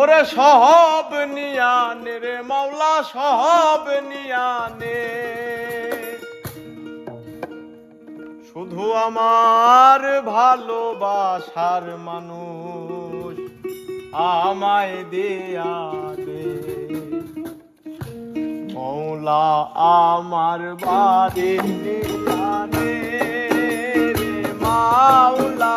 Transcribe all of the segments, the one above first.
ওরে সহব নিয়ানে রে, মাওলা সহব নিয়ানে। শুধু আমার ভালোবাসার মানুষ আমায় দেয়া দে। মৌলা আমার বাড়ি মাওলা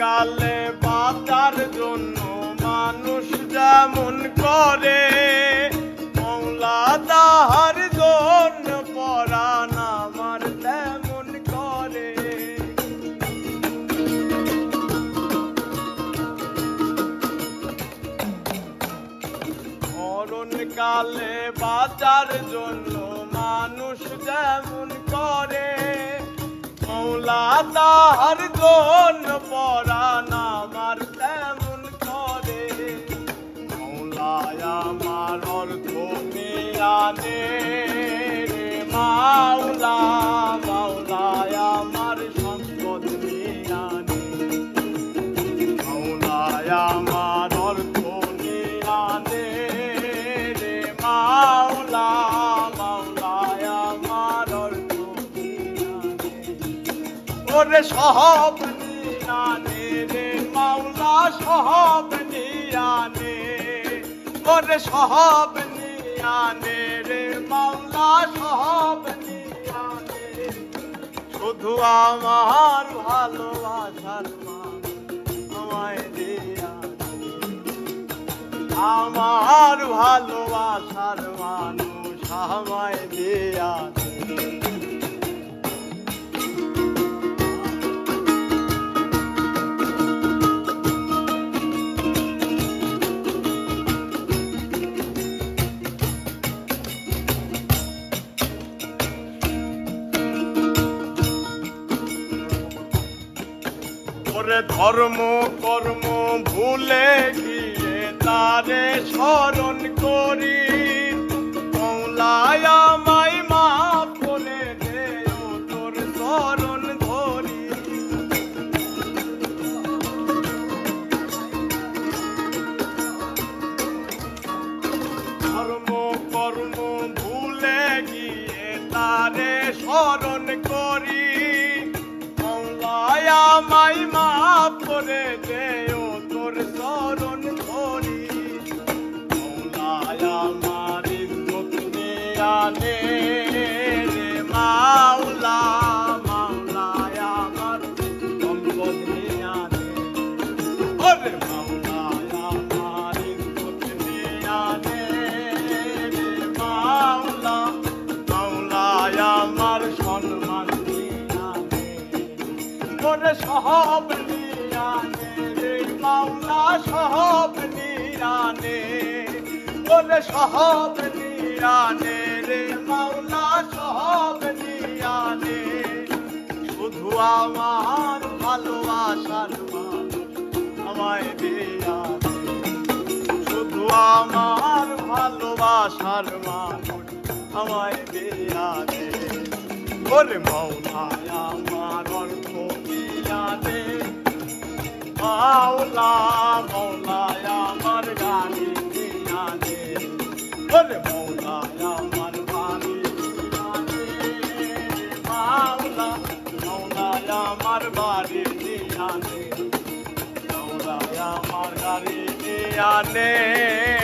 কালে বাঁচার জন্য মানুষ যেমন করে, মৌলা দাহার জন্য পরাণ আমার তেমন করে। মরণ কালে বাঁচার জন্য মানুষ যেমন করে মৌলা তাহার জন্য পরাণ আমার তেমন করে। মৌলায় আমার অর্থ রে মাওলা মাওলায় আমার সম্পদ মেয়ানে মৌলায় আমার অর্থ নিয়ানে রে ওরে সহব নিয়ানে রে, মাওলা সহব নিয়ানে। ওরে সহব নিয়ানে রে, মাওলা সহব নিয়ানে। শুধু আমার ভালোবাসার আমায় দেয়া। আমার ভালোবাসার মানুষ আমায় দেয়া ওরে ধর্ম কর্ম ভুলে গিয়ে তারে স্মরণ করি। মাফ করে দে তোর স্মরণ করি মৌলায় আমার ইজ্জত নিয়ানে রে মাওলা মাওলায় আমার সম্পদ নিয়ানে ওরে মাওলায় আমার ইজ্জত নিয়ানে রে মাওলা মাওলায় আমার সম্মান নিয়ানে ওরে সহব নিয়ানে রে মাওলা সহব নিয়ানে ওরে সহব নিয়ানে রে মাওলা সহব নিয়ানে শুধু আমার ভালোবাসার আমায় দেয়া। শুধু আমার ভালোবাসার মানুষ আমায় দেয়া দে ওরে মৌলায় আমার দে মাওলা মৌলায় আমার গাড়ি নিয়ানে ওরে মৌলায় আমার বাড়ি নিয়ানে মাওলা মৌলায় আমার বাড়ি নিয়ানে। মৌলায় আমার গাড়ি নিয়ানে।